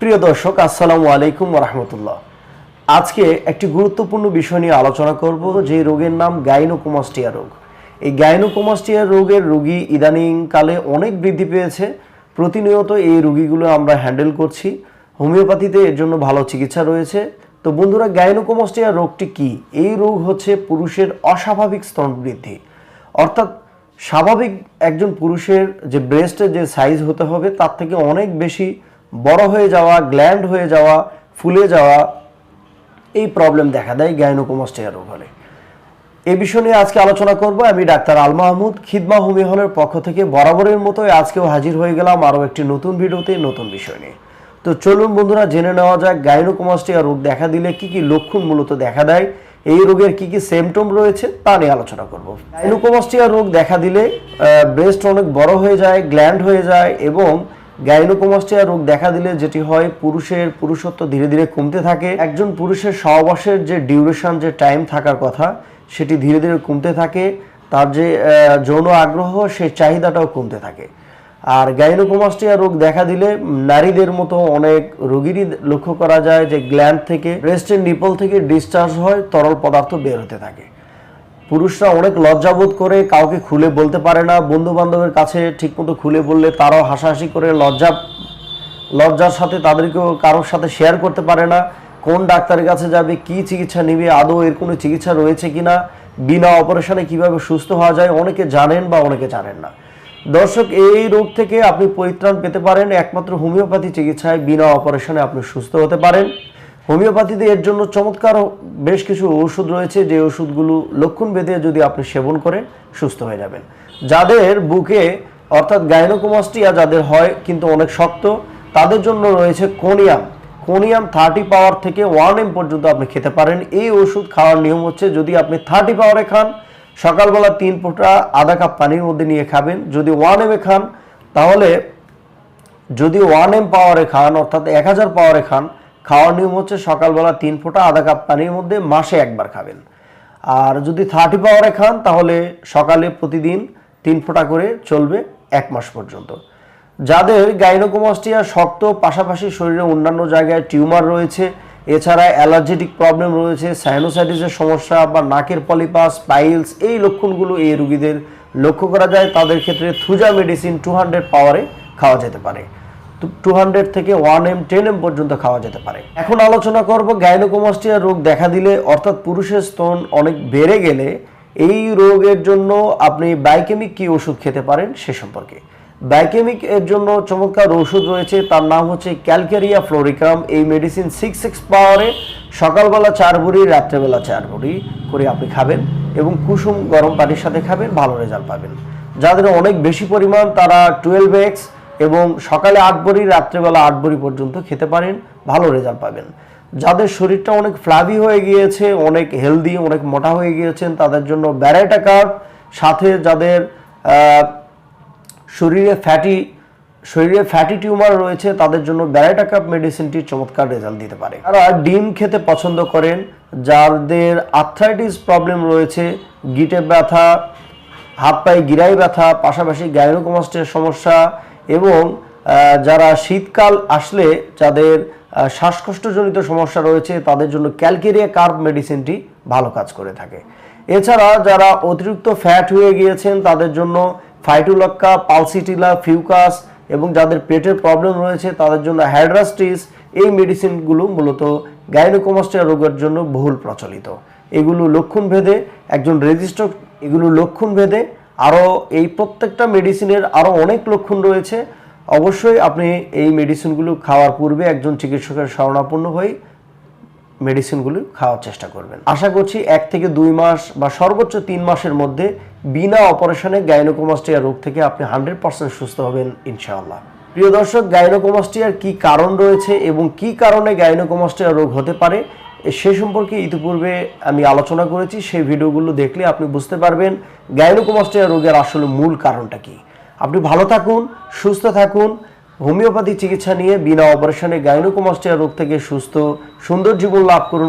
প্রিয় দর্শক, আসসালামু আলাইকুম রহমতুল্লাহ আজকে একটি গুরুত্বপূর্ণ বিষয় নিয়ে আলোচনা করব, যে রোগের নাম গাইনোকোমাস্টিয়া রোগ। এই গাইনোকোমাস্টিয়া রোগের রোগী ইদানিংকালে অনেক বৃদ্ধি পেয়েছে। প্রতিনিয়ত এই রোগীগুলো আমরা হ্যান্ডেল করছি। হোমিওপ্যাথিতে এর জন্য ভালো চিকিৎসা রয়েছে। তো বন্ধুরা, গাইনোকোমাস্টিয়া রোগটি কি? এই রোগ হচ্ছে পুরুষের অস্বাভাবিক স্তন বৃদ্ধি। অর্থাৎ স্বাভাবিক একজন পুরুষের যে ব্রেস্টের যে সাইজ হতে হবে, তার থেকে অনেক বেশি বড় হয়ে যাওয়া গ্ল্যান্ড হয়ে যাওয়া, ফুলে যাওয়া, এই প্রবলেম দেখা দেয় গাইনোকোমাস্টিয়া রোগ হলে এই বিষয় নিয়ে আজকে আলোচনা করব। আমি ডাক্তার আল মাহমুদ, খিদমা হোমি হলের পক্ষ থেকে বরাবরের মতো আজকেও হাজির হয়ে গেলাম আরও একটি নতুন ভিডিওতে নতুন বিষয় নিয়ে। তো চলুন বন্ধুরা, জেনে নেওয়া যাক গাইনোকোমাস্টিয়া রোগ দেখা দিলে কি কি লক্ষণ মূলত দেখা দেয়, এই রোগের কি কি সিমটম রয়েছে তা নিয়ে আলোচনা করব। গাইনোকোমাস্টিয়া রোগ দেখা দিলে ব্রেস্ট অনেক বড় হয়ে যায় গ্ল্যান্ড হয়ে যায় এবং গাইনোকোমাস্টিয়া রোগ দেখা দিলে যেটি হয়, পুরুষের পুরুষত্ব ধীরে ধীরে কমতে থাকে। একজন পুরুষের সহবাসের যে ডিউরেশন যে টাইম থাকার কথা, সেটি ধীরে ধীরে কমতে থাকে। তার যে যৌন আগ্রহ, সেই চাহিদাটাও কমতে থাকে। আর গাইনোকোমাস্টিয়া রোগ দেখা দিলে নারীদের মতো অনেক রোগীরই লক্ষ্য করা যায় যে গ্ল্যান্ড থেকে ব্রেস্টের নিপল থেকে ডিসচার্জ হয়, তরল পদার্থ বের হতে থাকে। পুরুষরা অনেক লজ্জাবোধ করে কাউকে খুলে বলতে পারে না। বন্ধু বান্ধবের কাছে ঠিকমতো খুলে বললে তারাও হাসাহাসি করে লজ্জা, লজ্জার সাথে তাদেরকেও কারোর সাথে শেয়ার করতে পারে না। কোন ডাক্তারের কাছে যাবে, কি চিকিৎসা নিবে, আদৌ এর কোনো চিকিৎসা রয়েছে কিনা, বিনা অপারেশনে কীভাবে সুস্থ হওয়া যায়, অনেকে জানেন বা অনেকে জানেন না। দর্শক, এই রোগ থেকে আপনি পরিত্রাণ পেতে পারেন। একমাত্র হোমিওপ্যাথি চিকিৎসায় বিনা অপারেশনে আপনি সুস্থ হতে পারেন। হোমিওপ্যাথিতে এর জন্য চমৎকার বেশ কিছু ওষুধ রয়েছে। যে ওষুধগুলো লক্ষণ বেঁধে যদি আপনি সেবন করেন, সুস্থ হয়ে যাবেন। যাদের বুকে, অর্থাৎ গাইনোকোমাস্টিয়া যাদের হয়, কিন্তু অনেক শক্ত, তাদের জন্য রয়েছে কোনিয়াম। কোনিয়াম থার্টি পাওয়ার থেকে ওয়ান এম পর্যন্ত আপনি খেতে পারেন। এই ওষুধ খাওয়ার নিয়ম হচ্ছে, যদি আপনি থার্টি পাওয়ারে খান, সকালবেলা তিন ফোঁটা আধা কাপ পানির মধ্যে নিয়ে খাবেন। যদি ওয়ান এমে খান, তাহলে যদি ওয়ান এম পাওয়ারে খান, অর্থাৎ এক হাজার পাওয়ারে খান খাওয়ার নিয়ম হচ্ছে সকালবেলা তিন ফোঁটা আধা কাপ পানির মধ্যে মাসে একবার খাবেন। আর যদি থার্টি পাওয়ারে খান, তাহলে সকালে প্রতিদিন তিন ফোঁটা করে চলবে এক মাস পর্যন্ত। যাদের গাইনোকোমাস্টিয়া শক্ত, পাশাপাশি শরীরে অন্যান্য জায়গায় টিউমার রয়েছে, এছাড়া অ্যালার্জেটিক প্রবলেম রয়েছে সাইনোসাইটিসের সমস্যা বা নাকের পলিপাস পাইলস এই লক্ষণগুলো এই রুগীদের লক্ষ্য করা যায়। তাদের ক্ষেত্রে থুজা মেডিসিন টু হান্ড্রেড পাওয়ারে খাওয়া যেতে পারে। টু হান্ড্রেড থেকে ওয়ান এম, টেন এম পর্যন্ত খাওয়া যেতে পারে। এখন আলোচনা করব গাইনোকোমাস্টিয়া রোগ দেখা দিলে, অর্থাৎ পুরুষের স্তন অনেক বেড়ে গেলে, এই রোগের জন্য আপনি বাইকেমিক কি ওষুধ খেতে পারেন সে সম্পর্কে। বাইকেমিক এর জন্য চমৎকার ওষুধ রয়েছে, তার নাম হচ্ছে ক্যালকেরিয়া ফ্লোরিকাম। এই মেডিসিন সিক্স সিক্স পাওয়ারে সকালবেলা চার ভরি, রাত্রেবেলা চার ভরি করে আপনি খাবেন এবং কুসুম গরম পানির সাথে খাবেন, ভালো রেজাল্ট পাবেন। যাদের অনেক বেশি পরিমাণ, তারা টুয়েলভ এক্স এবং সকালে আট বড়ি রাত্রেবেলা আট বড়ি পর্যন্ত খেতে পারেন, ভালো রেজাল্ট পাবেন। যাদের শরীরটা অনেক ফ্লাভি হয়ে গিয়েছে, অনেক হেলদি অনেক মোটা হয়ে গিয়েছেন, তাদের জন্য ব্যারাইটা কার্ভ সাথে যাদের শরীরে ফ্যাটি শরীরে ফ্যাটি টিউমার রয়েছে, তাদের জন্য ব্যারাইটা কাপ মেডিসিনটি চমৎকার রেজাল্ট দিতে পারে। তারা ডিম খেতে পছন্দ করেন, যাদের আর্থ্রাইটিস প্রবলেম রয়েছে, গিটে ব্যথা, হাত পায়ে গিরাই ব্যথা, পাশাপাশি গাইনোকোমাস্টের সমস্যা এবং যারা শীতকাল আসলে যাদের শ্বাসকষ্টজনিত সমস্যা রয়েছে, তাদের জন্য ক্যালকেরিয়া কার্ব মেডিসিনটি ভালো কাজ করে থাকে। এছাড়া যারা অতিরিক্ত ফ্যাট হয়ে গিয়েছেন, তাদের জন্য ফাইটোলক্কা, পালসিটিলা, ফিউকাস এবং যাদের পেটের প্রবলেম রয়েছে, তাদের জন্য হ্যাড্রাস্টিস এই মেডিসিনগুলো মূলত গাইনোকোমাস্টিয়া রোগের জন্য বহুল প্রচলিত। এগুলো লক্ষণ ভেদে একজন রেজিস্টার এগুলো লক্ষণ ভেদে আরও এই প্রত্যেকটা মেডিসিনের আরও অনেক লক্ষণ রয়েছে। অবশ্যই আপনি এই মেডিসিনগুলো খাওয়ার পূর্বে একজন চিকিৎসকের শরণাপন্ন হয়ে মেডিসিনগুলি খাওয়ার চেষ্টা করবেন। আশা করছি এক থেকে দুই মাস বা সর্বোচ্চ তিন মাসের মধ্যে বিনা অপারেশনে গাইনোকোমাস্টিয়া রোগ থেকে আপনি হান্ড্রেড পার্সেন্ট সুস্থ হবেন ইনশাআল্লাহ। প্রিয় দর্শক গাইনোকোমাস্টিয়ার কি কারণ রয়েছে এবং কি কারণে গাইনোকোমাস্টিয়া রোগ হতে পারে সে সম্পর্কে ইতিপূর্বে আমি আলোচনা করেছি, সেই ভিডিওগুলো দেখলে আপনি বুঝতে পারবেন গাইনোকোমাস্টিয়া রোগের আসলে মূল কারণটা কি। আপনি ভালো থাকুন, সুস্থ থাকুন, হোমিওপ্যাথি চিকিৎসা নিয়ে বিনা অপারেশনে গাইনোকোমাস্টিয়া রোগ থেকে সুস্থ, সুন্দর জীবন লাভ করুন।